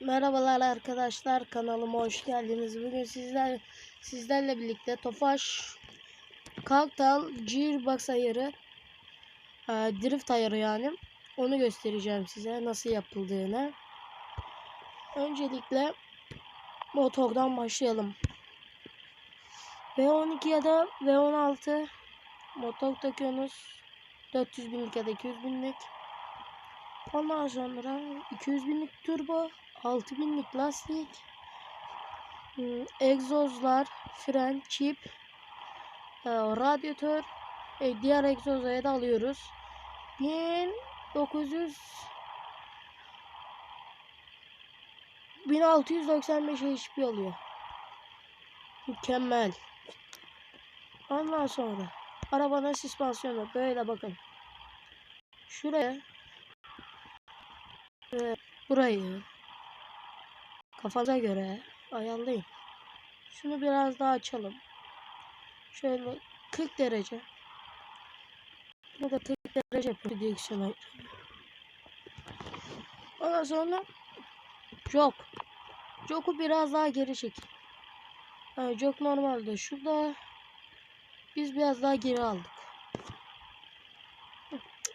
Merhabalar arkadaşlar kanalıma hoş geldiniz. Bugün sizler sizlerle birlikte Tofaş Kalktal Gearbox ayarı e, drift ayarı yani onu göstereceğim size nasıl yapıldığını. Öncelikle motordan başlayalım. V12 ya da V16 motor takıyorsunuz. 400 binlik ya da 200 binlik. Ondan sonra 200 binlik turbo, 6000'lik lastik, hmm, egzozlar, fren, çip, e, radyatör, e, diğer egzozları da alıyoruz. 1900 1695 HP oluyor. Mükemmel. Ondan sonra arabanın süspansiyonu böyle bakın. Şuraya ve burayı kafanıza göre ayarlayın. Şunu biraz daha açalım. Şöyle 40 derece. Bunu da 40 derece yapıyorum direksiyona. Ondan sonra jok. Joku biraz daha geri çek. Yani jok normalde şurada. Biz biraz daha geri aldık.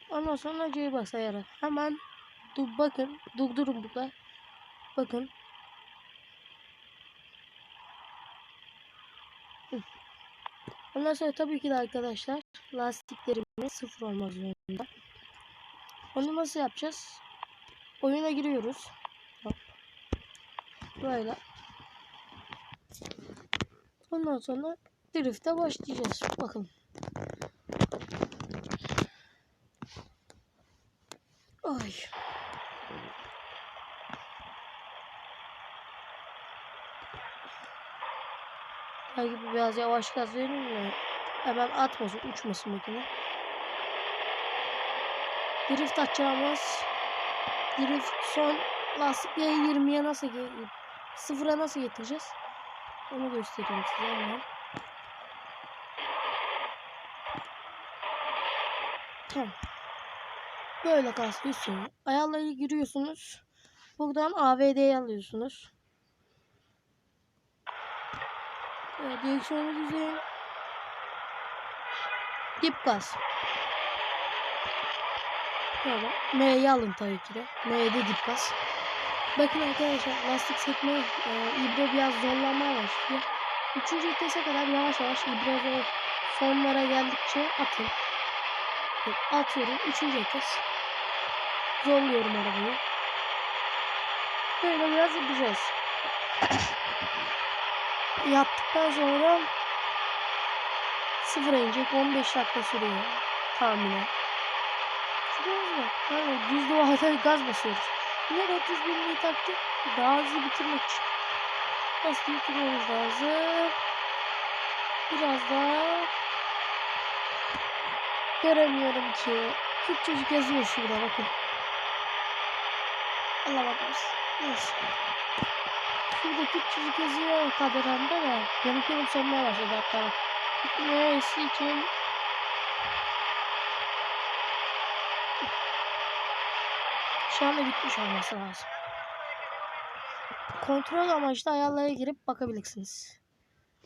Ondan sonra J-Box ayarı. Hemen Dur bakın. Durdurun burada. Bakın. Ondan sonra tabii ki de arkadaşlar lastiklerimiz sıfır olmak zorunda. Onu nasıl yapacağız? Oyuna giriyoruz. Hop. Böyle. Ondan sonra drift'e başlayacağız. Bakın. Ay. Belki biraz yavaş gaz vereyim mi? Hemen atmasın, uçmasın makine. Drift atacağımız drift son lastikleri 20'ye nasıl sıfıra nasıl getireceğiz? Onu göstereyim size hemen. Tamam. Böyle kalsın. Ayarları giriyorsunuz. Buradan AVD'yi alıyorsunuz. Evet, direksiyonu düzleyin. Dip gaz. Böyle. M'yi alın tabii ki de. M'de dip gaz. Bakın arkadaşlar lastik sekme e, ibre biraz zorlanmaya başlıyor. Üçüncü vitese kadar yavaş yavaş ibre zor sonlara geldikçe atın. Atıyorum. Üçüncü vites. Zorluyorum arabayı. Böyle biraz yapacağız. Yaptıktan sonra sıfıra inecek 15 dakika sürüyor tahminen. Sürüyoruz mu? Yani düz doğada gaz basıyoruz. Niye 400 binliği taktık? Daha hızlı bitirmek için. Lastiği tutmamız lazım. Biraz daha göremiyorum ki. Küçük çocuk yazıyor şurada bakın. Allah bakmış. Neyse. Şurada küçücük yazıyor kameranda da. Yanık yanık sönmeye başladı hatta. Gitmesi için şu anda bitmiş olması lazım. Kontrol amaçlı ayarlara girip bakabilirsiniz.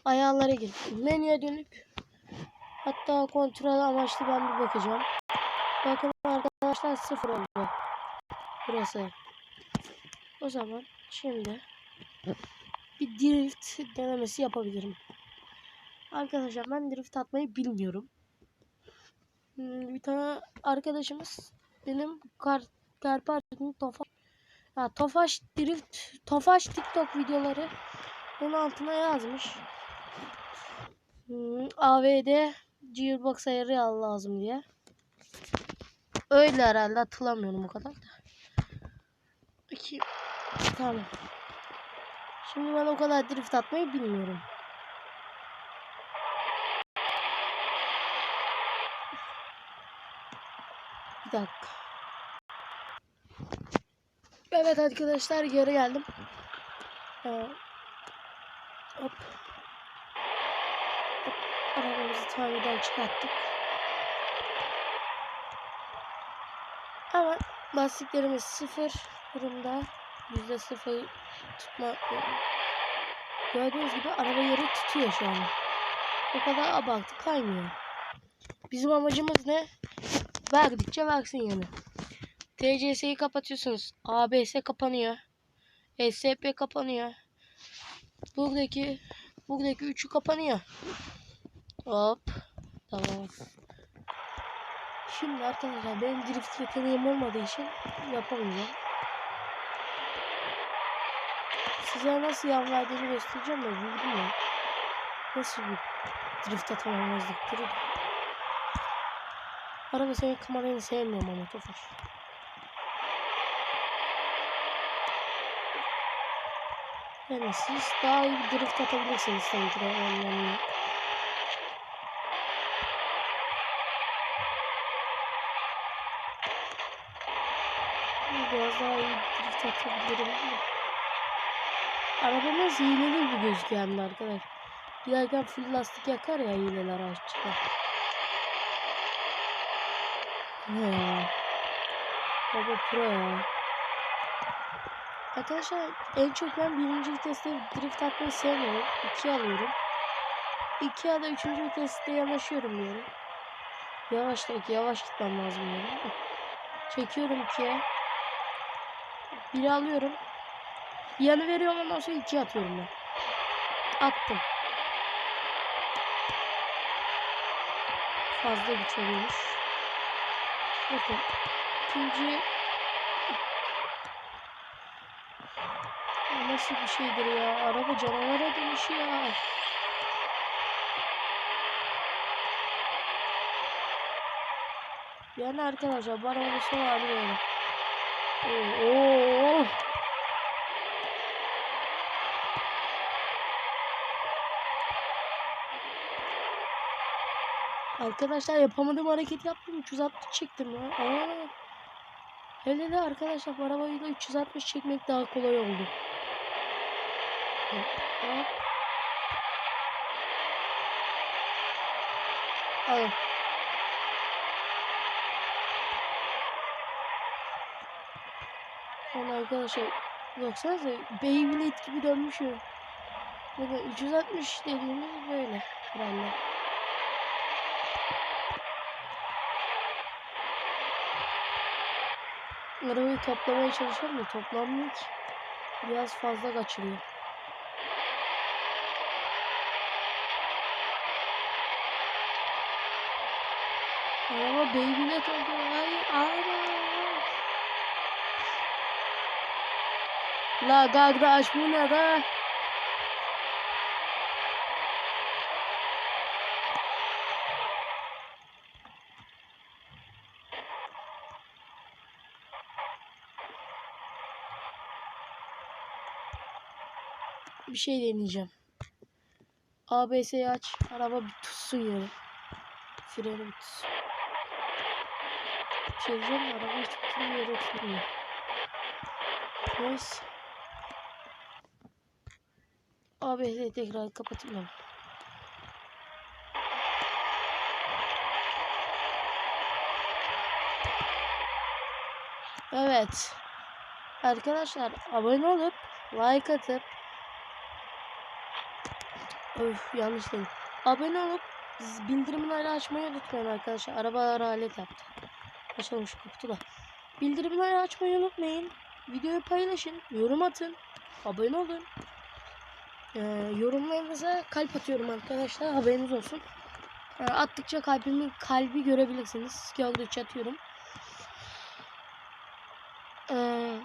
Ayarlara girip menüye dönüp hatta kontrol amaçlı ben bir bakacağım. Bakın arkadaşlar sıfır oldu. Burası. O zaman şimdi bir drift denemesi yapabilirim. Arkadaşlar ben drift atmayı bilmiyorum. Hmm, Bir tane arkadaşımız benim kar, kar parkının Tofaş ya Tofaş drift Tofaş TikTok videoları onun altına yazmış. Hmm, AVD Gearbox ayarı al lazım diye. Öyle herhalde hatırlamıyorum o kadar da. İki. Tamam. Şimdi ben o kadar drift atmayı bilmiyorum. Bir dakika. Evet arkadaşlar geri geldim. Ee, hop. Hop. Arabamızı tamirden çıkarttık. Ama lastiklerimiz sıfır durumda. Yüzde sıfır tutma. Gördüğünüz gibi araba yeri tutuyor şu an. O kadar abartı kaymıyor. Bizim amacımız ne? Verdikçe versin yani. TCS'yi kapatıyorsunuz. ABS kapanıyor. SP kapanıyor. Buradaki buradaki üçü kapanıyor. Hop. Tamam. Şimdi arkadaşlar benim drift yeteneğim olmadığı için yapamayacağım. Size nasıl yan verdiğini göstereceğim de bildim ya. Nasıl bir drift atamamazlıktır. Araba senin kameranı sevmiyorum ama Tofaş. Yani siz daha iyi bir drift atabilirsiniz sanki de onlarla. Biraz daha iyi drift atabilirim. Arabamız hileli bir gözüküyor hem arkadaş. Giderken full lastik yakar ya hileler araççıda. Ne ya? Baba pro ya. Arkadaşlar en çok ben birinci viteste drift atmayı sevmiyorum. İki alıyorum. İki ya da üçüncü viteste yanaşıyorum diyorum. Yavaş yavaş gitmem lazım yani. Çekiyorum ikiye. Biri alıyorum. Yanı veriyorum ondan sonra iki atıyorum ben. Attım. Fazla güç oluyormuş. Bakın. İkinci Nasıl bir şeydir ya? Araba canavara dönüşüyor. Yani arkadaşlar bu arabanın son hali böyle. Oo, Arkadaşlar yapamadığım hareket yaptım. 360 çektim ya. Aa. Hele de arkadaşlar arabayla 360 çekmek daha kolay oldu. Hop, hop. Yani arkadaşlar baksanıza Beyblade gibi dönmüşüm. Böyle 360 dediğimiz böyle herhalde. Arabayı toplamaya çalışıyorum da toplanmıyor. Biraz fazla kaçırıyor. Araba Beyblade oldu. Ay ana. La kardeş bu be? Bir şey deneyeceğim. ABS'yi aç. Araba bir tutsun yere. Freni bir tutsun. Bir şey diyeceğim mi? Araba hiç bütün yere tutmuyor. Neyse. ABS'yi tekrar kapatayım. Evet. Arkadaşlar abone olup like atıp Öf yanlış dedim. Abone olup bildirimleri açmayı unutmayın arkadaşlar. Arabalar alet yaptı. Açalım şu kaputu da. Bildirimleri açmayı unutmayın. Videoyu paylaşın. Yorum atın. Abone olun. Ee, yorumlarınıza kalp atıyorum arkadaşlar. Haberiniz olsun. Ee, attıkça kalbimin kalbi görebilirsiniz. Gördükçe atıyorum. Ee,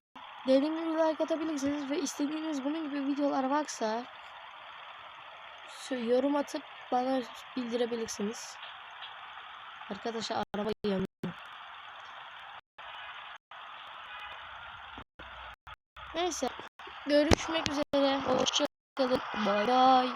dediğim gibi like atabilirsiniz ve istediğiniz bunun gibi videolar varsa yorum atıp bana bildirebilirsiniz. Arkadaşlar araba yanıyor. Neyse. Görüşmek üzere. Hoşçakalın. Bay bay.